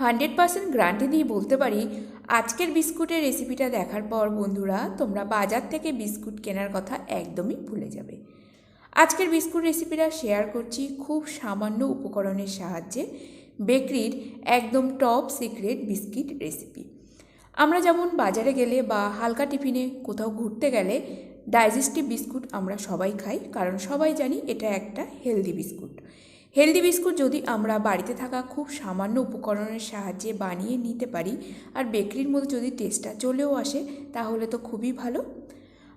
Hundred percent guarantee দিয়ে বলতে পারি, আজকের বিস্কুটের রেসিপিটা দেখার পর বন্ধুরা, তোমরা বাজার থেকে বিস্কুট কেনার কথা একদমই ভুলে যাবে। আজকের বিস্কুট রেসিপিটা শেয়ার করছি খুব সামান্য উপকরণের সাহায্যে, বেকরির একদম টপ সিক্রেট বিস্কিট রেসিপি। আমরা যেমন বাজারে গেলে বা হালকা টিফিনে কোথাও ঘুরতে গেলে, ডাইজেস্টিভ বিস্কুট আমরা সবাই খাই, কারণ সবাই জানি এটা একটা হেলদি বিস্কুট। হেলদি বিস্কুট যদি আমরা বাড়িতে থাকা খুব সামান্য উপকরণের সাহায্যে বানিয়ে নিতে পারি, আর বেকরির মধ্যে যদি টেস্টটা চলেও আসে, তাহলে তো খুবই ভালো।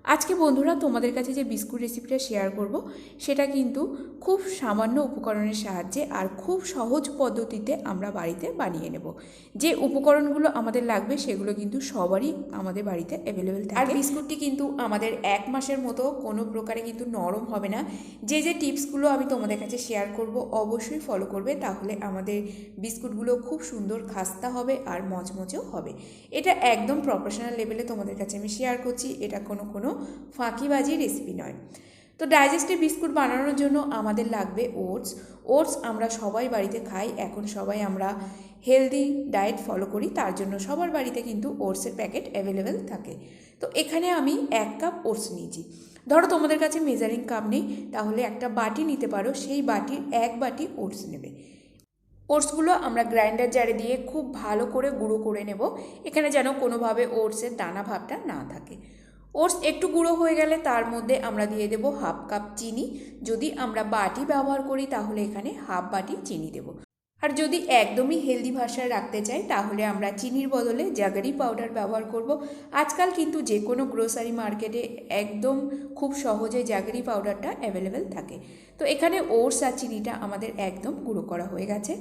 আজকে বন্ধুরা তোমাদের কাছে যে বিস্কুট রেসিপিটা শেয়ার করব, সেটা কিন্তু খুব সামান্য উপকরণের সাহায্যে আর খুব সহজ পদ্ধতিতে আমরা বাড়িতে বানিয়ে নেব। যে উপকরণগুলো আমাদের লাগবে, সেগুলো কিন্তু সবারই আমাদের বাড়িতে অ্যাভেলেবেল থাকে। আর বিস্কুটটি কিন্তু আমাদের এক মাসের মতো কোনো প্রকারে কিন্তু নরম হবে না। যে যে টিপসগুলো আমি তোমাদের কাছে শেয়ার করব, অবশ্যই ফলো করবে, তাহলে আমাদের বিস্কুটগুলো খুব সুন্দর খাস্তা হবে আর মচমচেও হবে। এটা একদম প্রফেশনাল লেভেলে তোমাদের কাছে আমি শেয়ার করছি, এটা কোনো কোনো ফাঁকিবাজি রেসিপি নয়। তো ডাইজেস্টিভ বিস্কুট বানানোর জন্য আমাদের লাগবে ওটস ওটস আমরা সবাই বাড়িতে খাই, এখন সবাই আমরা হেলদি ডায়েট ফলো করি, তার জন্য সবার বাড়িতে কিন্তু ওটসের প্যাকেট অ্যাভেলেবেল থাকে। তো এখানে আমি এক কাপ ওটস নিয়েছি। ধরো তোমাদের কাছে মেজারিং কাপ নেই, তাহলে একটা বাটি নিতে পারো, সেই বাটির এক বাটি ওটস নেবে। ওটসগুলো আমরা গ্রাইন্ডার জারে দিয়ে খুব ভালো করে গুঁড়ো করে নেব, এখানে যেন কোনোভাবে ওটসের দানা ভাবটা না থাকে। ওটস একটু গুঁড়ো হয়ে গেলে তার মধ্যে আমরা দিয়ে দেব হাফ কাপ চিনি। যদি আমরা বাটি ব্যবহার করি তাহলে এখানে হাফ বাটি চিনি দেব। আর যদি একদমই হেলদি ভাষায় রাখতে চাই তাহলে আমরা চিনির বদলে জাগারি পাউডার ব্যবহার করব। আজকাল কিন্তু যে কোনো গ্রোসারি মার্কেটে একদম খুব সহজে জাগারি পাউডারটা অ্যাভেলেবেল থাকে। তো এখানে ওটস আর চিনিটা আমাদের একদম গুঁড়ো করা হয়ে গেছে।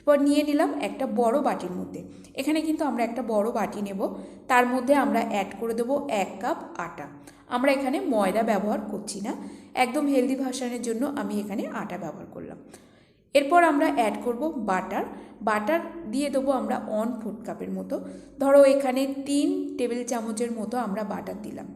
এরপর নিয়ে নিলাম একটা বড় বাটির মধ্যে। এখানে কিন্তু আমরা একটা বড় বাটি নেব। তার মধ্যে আমরা অ্যাড করে দেবো এক কাপ আটা। আমরা এখানে ময়দা ব্যবহার করছি না। একদম হেলদি ভাসানের জন্য আমি এখানে আটা ব্যবহার করলাম। এরপর আমরা অ্যাড করব বাটার বাটার দিয়ে দেবো আমরা অন ফুড কাপের মতো। ধরো এখানে তিন টেবিল চামচের মতো আমরা বাটার দিলাম।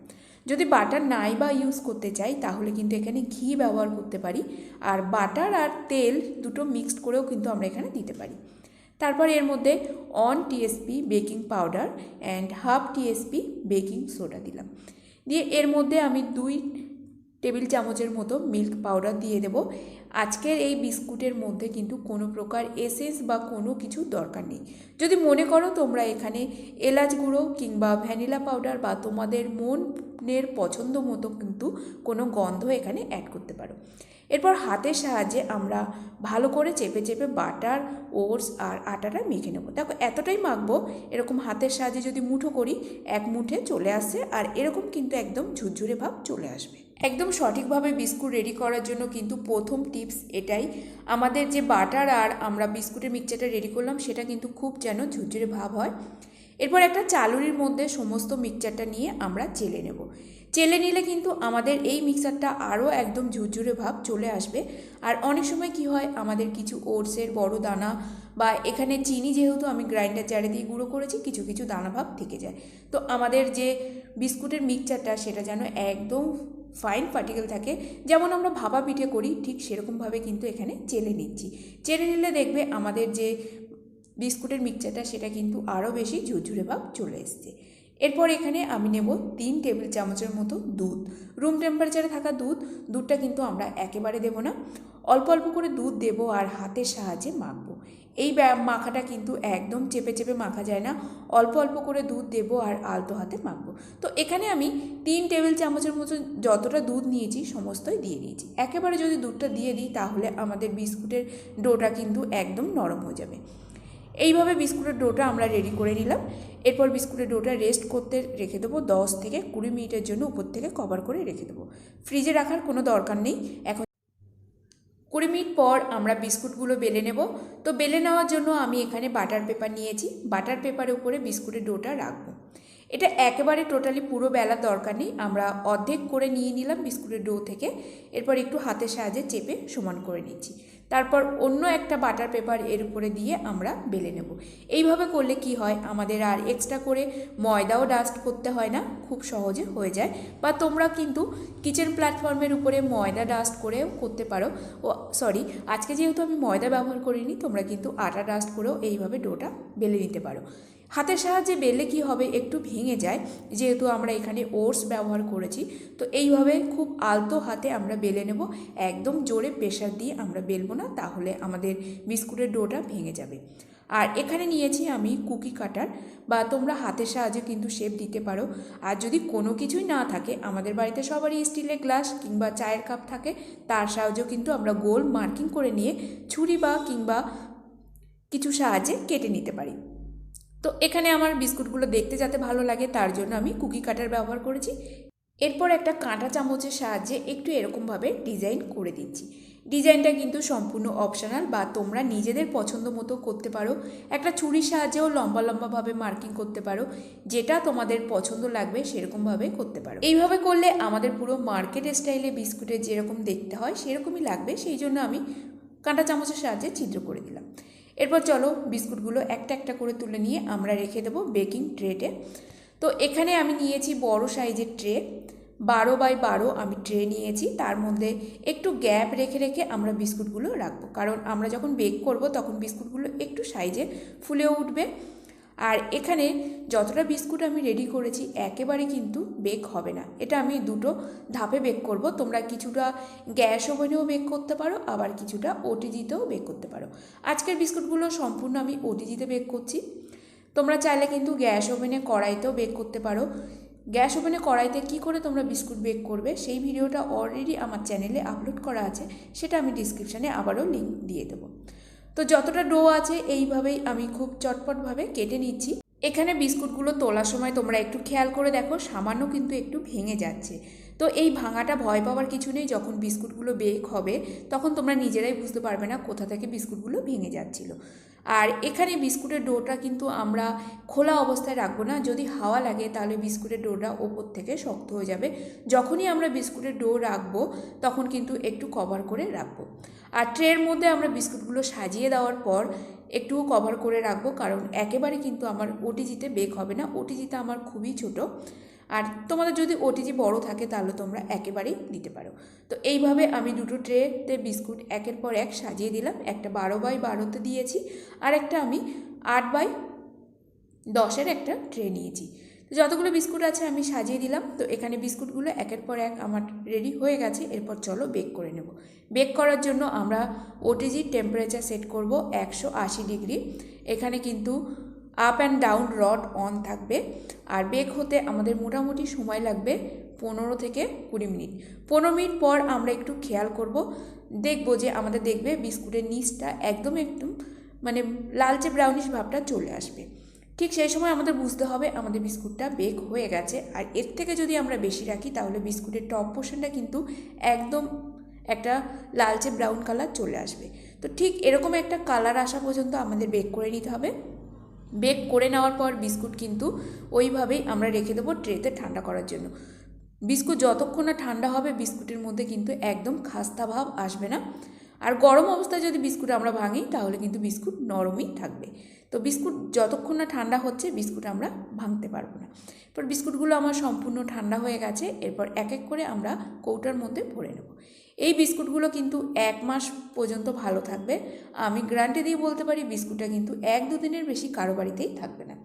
যদি বাটার নাই বা ইউজ করতে চাই, তাহলে কিন্তু এখানে ঘি ব্যবহার করতে পারি। আর বাটার আর তেল দুটো মিক্সড করেও কিন্তু আমরা এখানে দিতে পারি। তারপর এর মধ্যে one TSP baking powder and half TSP baking soda দিলাম। দিয়ে এর মধ্যে আমি দুই টেবিল চামচের মতো মিল্ক পাউডার দিয়ে দেব। আজকের এই বিস্কুটের মধ্যে কিন্তু কোনো প্রকার এসেন্স বা কোনো কিছু দরকার নেই। যদি মনে করো তোমরা এখানে এলাচ গুঁড়ো কিংবা ভ্যানিলা পাউডার বা তোমাদের মনের পছন্দ মতো কিন্তু কোনো গন্ধ এখানে অ্যাড করতে পারো। এরপর হাতের সাহায্যে আমরা ভালো করে চেপে চেপে বাটার ওটস আর আটাটা মেখে নেব। দেখো এতটাই মাখবো, এরকম হাতের সাহায্যে যদি মুঠো করি, এক মুঠে চলে আসছে আর এরকম কিন্তু একদম ঝুরঝুরে ভাব চলে আসবে। একদম সঠিকভাবে বিস্কুট রেডি করার জন্য কিন্তু প্রথম টিপস এটাই। আমাদের যে বাটার আর আমরা বিস্কুটের মিক্সচারটা রেডি করলাম, সেটা কিন্তু খুব যেন ঝুরঝুরে ভাব হয়। এরপর একটা চালুরির মধ্যে সমস্ত মিক্সচারটা নিয়ে আমরা চেলে নেব। চেলে নিলে কিন্তু আমাদের এই মিক্সারটা আরও একদম ঝুরঝুরে ভাব চলে আসবে। আর অনেক সময় কি হয়, আমাদের কিছু ওটসের বড় দানা বা এখানে চিনি যেহেতু আমি গ্রাইন্ডার চারে দিয়ে গুঁড়ো করেছি, কিছু কিছু দানা ভাব থেকে যায়। তো আমাদের যে বিস্কুটের মিক্সচারটা সেটা যেন একদম ফাইন পার্টিকেল থাকে, যেমন আমরা ভাপা পিঠে করি, ঠিক সেরকমভাবে কিন্তু এখানে চেলে নিচ্ছি। চেলে নিলে দেখবে আমাদের যে বিস্কুটের মিক্সচারটা সেটা কিন্তু আরও বেশি ঝুরঝুরে ভাব চলে এসছে। এরপর এখানে আমি নেব তিন টেবিল চামচের মতো দুধ। রুম টেম্পারেচারে থাকা দুধ, দুধটা কিন্তু আমরা একেবারে দেব না। অল্প অল্প করে দুধ দেব আর হাতের সাহায্যে মাখবো। এই মাখাটা কিন্তু একদম চেপে চেপে মাখা যায় না। অল্প অল্প করে দুধ দেব আর আলতো হাতে মাখবো। তো এখানে আমি তিন টেবিল চামচের মতো যতটা দুধ নিয়েছি সমস্তই দিয়ে দিয়েছি। একেবারে যদি দুধটা দিয়ে দিই তাহলে আমাদের বিস্কুটের ডোটা কিন্তু একদম নরম হয়ে যাবে। এইভাবে বিস্কুটের ডোটা আমরা রেডি করে নিলাম। এরপর বিস্কুটের ডোটা রেস্ট করতে রেখে দেবো দশ থেকে কুড়ি মিনিটের জন্য উপর থেকে কভার করে রেখে দেবো। ফ্রিজে রাখার কোনো দরকার নেই। এখন কুড়ি মিনিট পর আমরা বিস্কুটগুলো বেলে নেব। তো বেলে নেওয়ার জন্য আমি এখানে বাটার পেপার নিয়েছি। বাটার পেপারের উপরে বিস্কুটের ডোটা রাখব। এটা একেবারে টোটালি পুরো বেলার দরকার নেই। আমরা অর্ধেক করে নিয়ে নিলাম বিস্কুটের ডো থেকে। এরপর একটু হাতের সাহায্যে চেপে সমান করে নিচ্ছি। তারপর অন্য একটা বাটার পেপার এর উপরে দিয়ে আমরা বেলে নেব। এইভাবে করলে কি হয়? আমাদের আর এক্সট্রা করে ময়দাও ডাস্ট করতে হয় না। খুব সহজে হয়ে যায়। বা তোমরা কিন্তু কিচেন প্ল্যাটফর্মের উপরে ময়দা ডাস্ট করেও করতে পারো। ও সরি আজকে যেহেতু আমি ময়দা ব্যবহার করিনি, তোমরা কিন্তু আটা ডাস্ট করেও এইভাবে ডোটা বেলে নিতে পারো। হাতের সাহায্যে বেললে কি হবে? একটু ভেঙে যায়। যেহেতু আমরা এখানে ওটস ব্যবহার করেছি, তো এইভাবে খুব আলতো হাতে আমরা বেলে নেব। একদম জোরে প্রেশার দিয়ে আমরা বেলবো না, তাহলে আমাদের বিস্কুটের ডোটা ভেঙে যাবে। আর এখানে নিয়েছি আমি কুকি কাটার, বা তোমরা হাতের সাহায্যে কিন্তু শেপ দিতে পারো। আর যদি কোনো কিছুই না থাকে, আমাদের বাড়িতে সবারই স্টিলের গ্লাস কিংবা চায়ের কাপ থাকে, তার সাহায্যেও কিন্তু আমরা গোল মার্কিং করে নিয়ে ছুরি বা কিংবা কিছু সাহায্যে কেটে নিতে পারি। তো এখানে আমার বিস্কুটগুলো দেখতে যাতে ভালো লাগে, তার জন্য আমি কুকি কাটার ব্যবহার করেছি। এরপর একটা কাঁটা চামচের সাহায্যে একটু এরকমভাবে ডিজাইন করে দিচ্ছি। ডিজাইনটা কিন্তু সম্পূর্ণ অপশনাল বা তোমরা নিজেদের পছন্দ মতো করতে পারো। একটা ছুরির সাহায্যেও লম্বা লম্বাভাবে মার্কিং করতে পারো। যেটা তোমাদের পছন্দ লাগবে, সেরকমভাবে করতে পারো। এইভাবে করলে আমাদের পুরো মার্কেট স্টাইলে বিস্কুটের যেরকম দেখতে হয়, সেরকমই লাগবে। সেই জন্য আমি কাঁটা চামচের সাহায্যে ছিদ্র করে দিলাম। এরপর চলো বিস্কুটগুলো একটা একটা করে তুলে নিয়ে আমরা রেখে দেবো বেকিং ট্রেটে তো এখানে আমি নিয়েছি বড় সাইজের ট্রে। বারো বাই বারো আমি ট্রে নিয়েছি। তার মধ্যে একটু গ্যাপ রেখে রেখে আমরা বিস্কুটগুলো রাখব। কারণ আমরা যখন বেক করব তখন বিস্কুটগুলো একটু সাইজে ফুলে উঠবে। আর এখানে যতটা বিস্কুট আমি রেডি করেছি, একেবারে কিন্তু বেক হবে না। এটা আমি দুটো ধাপে বেক করব। তোমরা কিছুটা গ্যাস ওভেনেও বেক করতে পারো, আবার কিছুটা ওটিজিতেও বেক করতে পারো। আজকের বিস্কুটগুলো সম্পূর্ণ আমি ওটিজিতে বেক করছি। তোমরা চাইলে কিন্তু গ্যাস ওভেনে কড়াইতেও বেক করতে পারো। গ্যাস ওভেনে কড়াইতে কি করে তোমরা বিস্কুট বেক করবে, সেই ভিডিওটা অলরেডি আমার চ্যানেলে আপলোড করা আছে, সেটা আমি ডিসক্রিপশানে আবারও লিঙ্ক দিয়ে দেবো। তো যতটা ডো আছে, এইভাবেই আমি খুব চটপটভাবে কেটে নিচ্ছি। এখানে বিস্কুটগুলো তোলার সময় তোমরা একটু খেয়াল করে দেখো, সামান্য কিন্তু একটু ভেঙে যাচ্ছে। তো এই ভাঙাটা ভয় পাওয়ার কিছু নেই, যখন বিস্কুটগুলো বেক হবে, তখন তোমরা নিজেরাই বুঝতে পারবে না কোথা থেকে বিস্কুটগুলো ভেঙে যাচ্ছিল। আর এখানে বিস্কুটের ডোটা কিন্তু আমরা খোলা অবস্থায় রাখব না। যদি হাওয়া লাগে তাহলে বিস্কুটের ডোটা ওপর থেকে শক্ত হয়ে যাবে। যখনই আমরা বিস্কুটের ডো রাখব তখন কিন্তু একটু কভার করে রাখব। আর ট্রের মধ্যে আমরা বিস্কুটগুলো সাজিয়ে দেওয়ার পর একটু কভার করে রাখব, কারণ একেবারে কিন্তু আমার ওটিজিতে বেক হবে না। ওটিজিতে আমার খুবই ছোট। আর তোমাদের যদি ওটিজি বড় থাকে তাহলে তোমরা একেবারেই দিতে পারো। তো এইভাবে আমি দুটো ট্রেতে বিস্কুট একের পর এক সাজিয়ে দিলাম। একটা বারো বাই বারোতে দিয়েছি আর একটা আমি আট বাই দশের একটা ট্রে নিয়েছি। তো যতগুলো বিস্কুট আছে আমি সাজিয়ে দিলাম। তো এখানে বিস্কুটগুলো একের পর এক আমার রেডি হয়ে গেছে। এরপর চলো বেক করে নেব। বেক করার জন্য আমরা ওটিজি টেম্পারেচার সেট করব একশো আশি ডিগ্রি। এখানে কিন্তু up and down rod on থাকবে। আর বেক হতে আমাদের মোটামুটি সময় লাগবে পনেরো থেকে কুড়ি মিনিট। পনেরো মিনিট পর আমরা একটু খেয়াল করব। দেখব যে আমাদের দেখবে বিস্কুটের নিচটা একদম একদম মানে লালচে ব্রাউনিশ ভাবটা চলে আসবে। ঠিক সেই সময় আমাদের বুঝতে হবে আমাদের বিস্কুটটা বেক হয়ে গেছে। আর এর থেকে যদি আমরা বেশি রাখি তাহলে বিস্কুটের টপ পোর্শনটা কিন্তু একদম একটা লালচে ব্রাউন কালার চলে আসবে। তো ঠিক এরকম একটা কালার আসা পর্যন্ত আমাদের বেক করে নিতে হবে। বেক করে নেওয়ার পর বিস্কুট কিন্তু ওইভাবেই আমরা রেখে দেবো ট্রেতে ঠান্ডা করার জন্য। বিস্কুট যতক্ষণ না ঠান্ডা হবে, বিস্কুটের মধ্যে কিন্তু একদম খাস্তা ভাব আসবে না। আর গরম অবস্থায় যদি বিস্কুট আমরা ভাঙি, তাহলে কিন্তু বিস্কুট নরমই থাকবে। তো বিস্কুট যতক্ষণ না ঠান্ডা হচ্ছে, বিস্কুট আমরা ভাঙতে পারব না। এরপর বিস্কুটগুলো আমার সম্পূর্ণ ঠান্ডা হয়ে গেছে, এরপর এক এক করে আমরা কৌটার মধ্যে ভরে নেব। এই বিস্কুটগুলো কিন্তু এক মাস পর্যন্ত ভালো থাকবে। আমি গ্যারান্টি দিয়ে বলতে পারি বিস্কুটটা কিন্তু এক দু দিনের বেশি কারও বাড়িতেই থাকবে না।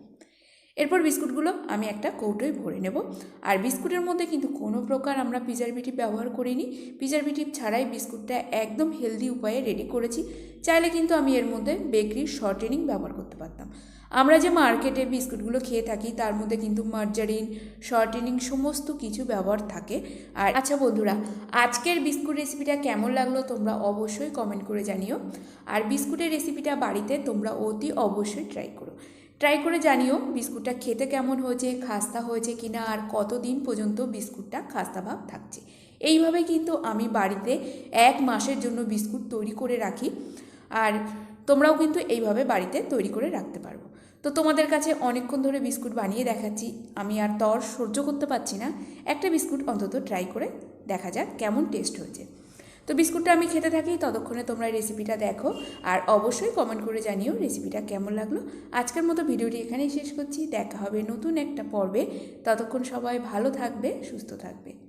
এরপর বিস্কুটগুলো আমি একটা কৌটোয় ভরে নেব। আর বিস্কুটের মধ্যে কিন্তু কোনো প্রকার আমরা প্রিজারভেটিভ ব্যবহার করিনি। প্রিজারভেটিভ ছাড়াই বিস্কুটটা একদম হেলদি উপায়ে রেডি করেছি। চাইলে কিন্তু আমি এর মধ্যে বেকরির শর্টেনিং ব্যবহার করতে পারতাম। আমরা যে মার্কেটে বিস্কুটগুলো খেয়ে থাকি, তার মধ্যে কিন্তু মার্জারিন, শর্টেনিং সমস্ত কিছু ব্যবহার থাকে। আর আচ্ছা বন্ধুরা, আজকের বিস্কুট রেসিপিটা কেমন লাগল তোমরা অবশ্যই কমেন্ট করে জানিও। আর বিস্কুটের রেসিপিটা বাড়িতে তোমরা অতি অবশ্যই ট্রাই করো। ট্রাই করে জানিও বিস্কুটটা খেতে কেমন হয়েছে, খাস্তা হয়েছে কিনা, আর কতদিন পর্যন্ত বিস্কুটটা খাস্তা ভাব থাকছে। এইভাবে কিন্তু আমি বাড়িতে এক মাসের জন্য বিস্কুট তৈরি করে রাখি। আর তোমরাও কিন্তু এইভাবে বাড়িতে তৈরি করে রাখতে পারব তো তোমাদের কাছে অনেকক্ষণ ধরে বিস্কুট বানিয়ে দেখাচ্ছি। আমি আর তর সহ্য করতে পারছি না। একটা বিস্কুট অন্তত ট্রাই করে দেখা যাক কেমন টেস্ট হয়েছে। তো বিস্কুটটা আমি খেতে থাকি, ততক্ষণে তোমরা রেসিপিটা দেখো আর অবশ্যই কমেন্ট করে জানিও রেসিপিটা কেমন লাগল। আজকের মতো ভিডিওটি এখানেই শেষ করছি। দেখা হবে নতুন একটা পর্বে। ততক্ষণ সবাই ভালো থাকবে, সুস্থ থাকবে।